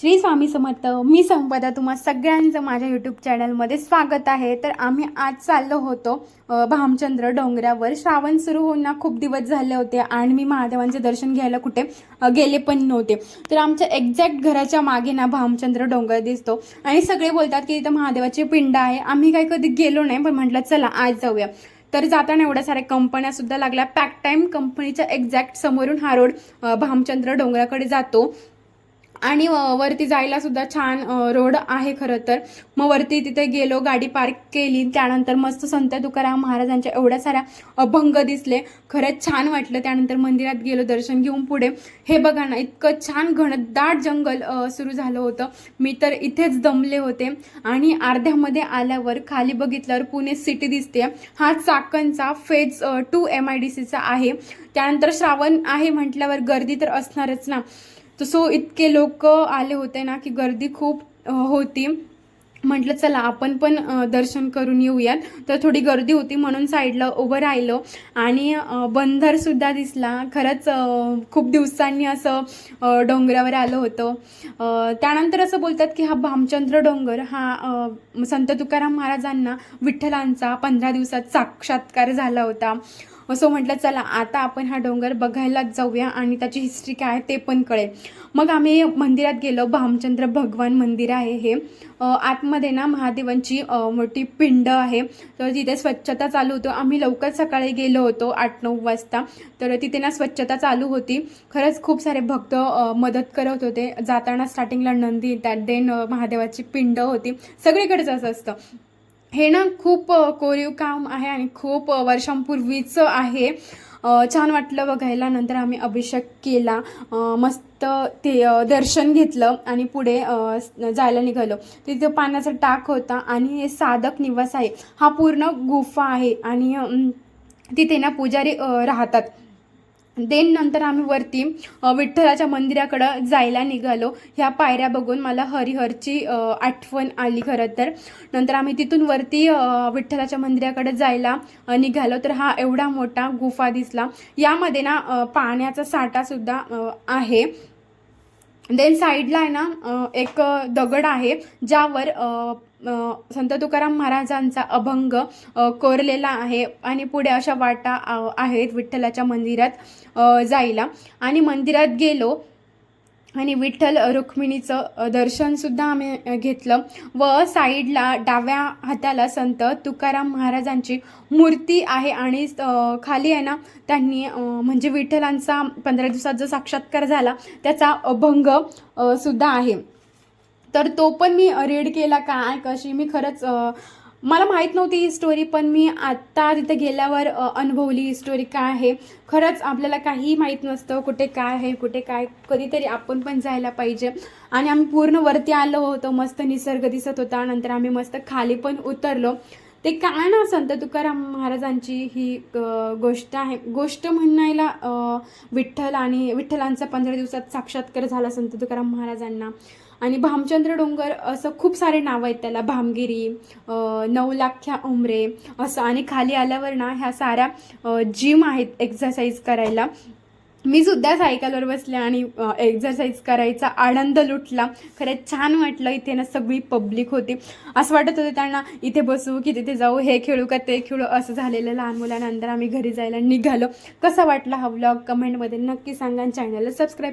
श्री स्वामी समर्थ मी संपदा तुम्हा सगळ्यांचं माझ्या यूट्यूब चॅनलमध्ये स्वागत आहे. तर आम्ही आज चाललो होतो भामचंद्र डोंगरावर. श्रावण सुरू होऊन ना खूप दिवस झाले होते आणि मी महादेवांचे दर्शन घ्यायला कुठे गेले पण नव्हते. तर आमच्या एक्झॅक्ट घराच्या मागे ना भामचंद्र डोंगर दिसतो. आणि सगळे बोलतात की इथं महादेवाची पिंड आहे. आम्ही काही कधी गेलो नाही पण म्हटलं चला आज जाऊया. तर जाताना एवढ्या साऱ्या कंपन्या सुद्धा लागल्या. पॅक टाईम कंपनीच्या एक्झॅक्ट समोरून हा रोड भामचंद्र डोंगराकडे जातो. आणि वरती जायला सुद्धा छान रोड आहे खरं तर. मग वरती तिथे गेलो गाडी पार्क केली. त्यानंतर मस्त संत तुकाराम महाराजांच्या एवढ्या साऱ्या अभंग दिसले. खरंच छान वाटलं. त्यानंतर मंदिरात गेलो दर्शन घेऊन पुढे. हे बघा ना इतकं छान घनदाट जंगल सुरू झालं होतं. मी तर इथेच दमले होते. आणि अर्ध्यामध्ये आल्यावर खाली बघितल्यावर पुणे सिटी दिसते हा चाकणचा phase two M I D सीचा आहे. त्यानंतर श्रावण आहे म्हटल्यावर गर्दी तर असणारच ना. तर सो इतके लोक आले होते ना की गर्दी खूप होती. म्हटलं चला आपण पण दर्शन करून येऊयात. तर थोडी गर्दी होती म्हणून साईडला उभं राहिलो. आणि बंदरसुद्धा दिसला. खरंच खूप दिवसांनी असं डोंगरावर आलं होतं. त्यानंतर असं बोलतात की हा भामचंद्र डोंगर हा संत तुकाराम महाराजांना विठ्ठलांचा पंधरा दिवसात साक्षात्कार झाला होता. असं म्हटलं चला आता आपण हा डोंगर बघायलाच जाऊया आणि त्याची हिस्ट्री काय आहे ते पण कळेल. मग आम्ही मंदिरात गेलो. भामचंद्र भगवान मंदिर आहे हे. आतमध्ये ना महादेवांची मोठी पिंड आहे. तर तिथे स्वच्छता चालू होतो. आम्ही लवकर सकाळी गेलो होतो आठ नऊ वाजता. तर तिथे ना स्वच्छता चालू होती. खरंच खूप सारे भक्त मदत करत होते. जाताना स्टार्टिंगला नंदी येतात देन महादेवाची पिंड होती. सगळीकडेच असं असतं. हे ना खूप कोरीव काम आहे आणि खूप वर्षांपूर्वीचं आहे. छान वाटलं बघायला. नंतर आम्ही अभिषेक केला. मस्त ते दर्शन घेतलं आणि पुढे जायला निघालो. तिथं पाण्याचा टाक होता आणि हे साधक निवास आहे. हा पूर्ण गुफा आहे आणि तिथे ना पुजारी राहतात. देन नंतर आम्ही वरती विठ्ठलाच्या मंदिराकडं जायला निघालो. ह्या पायऱ्या बघून मला हरिहरची आठवण आली खरं तर. नंतर आम्ही तिथून वरती विठ्ठलाच्या मंदिराकडे जायला निघालो. तर हा एवढा मोठा गुफा दिसला. यामध्ये ना पाण्याचा साठासुद्धा आहे. देन साईडला आहे ना एक दगड आहे ज्यावर संत तुकाराम महाराजांचा अभंग कोरलेला आहे आणि पुढे अशा वाटा आहेत विठ्ठलाच्या मंदिरात जायला. आणि मंदिरात गेलो आणि विठ्ठल रुक्मिणीचं दर्शनसुद्धा आम्ही घेतलं व साईडला डाव्या हाताला संत तुकाराम महाराजांची मूर्ती आहे आणि खाली आहे ना त्यांनी म्हणजे विठ्ठलांचा पंधरा दिवसात जो साक्षात्कार झाला त्याचा अभंग सुद्धा आहे. तर तो पण मी रीड केला. काय कशी? मी खरंच मला माहीत नव्हती ही स्टोरी पण मी आत्ता तिथे गेल्यावर अनुभवली ही स्टोरी काय आहे. खरंच आपल्याला काही माहीत नसतं कुठे काय आहे कुठे काय कधीतरी आपण पण जायला पाहिजे. आणि आम्ही पूर्ण वरती आलो होतो. मस्त निसर्ग दिसत होता. नंतर आम्ही मस्त खाली पण उतरलो. ते काय ना संत तुकाराम महाराजांची ही गोष्ट आहे. गोष्ट म्हणायला विठ्ठल आणि विठ्ठलांचा पंधरा दिवसात साक्षात्कार झाला संत तुकाराम महाराजांना. आणि भामचंद्र डोंगर असं खूप सारे नावं आहेत त्याला. भामगिरी नऊ नवलाख्या उमरे असं आणि खाली आल्यावर ना ह्या साऱ्या जिम आहेत एक्झरसाईज करायला. मी सुद्धा सायकलवर बसले आणि एक्झरसाईज करायचा आनंद लुटला. खरंच छान वाटलं. इथे ना सगळी पब्लिक होती. असं वाटत होते त्यांना इथे बसू की तिथे जाऊ हे खेळू का ते खेळू? असं झालेलं लहान मुलानंतर आम्ही घरी जायला निघालो. कसा वाटला हा व्लॉग कमेंटमध्ये नक्की सांगा चॅनलला सबस्क्राईब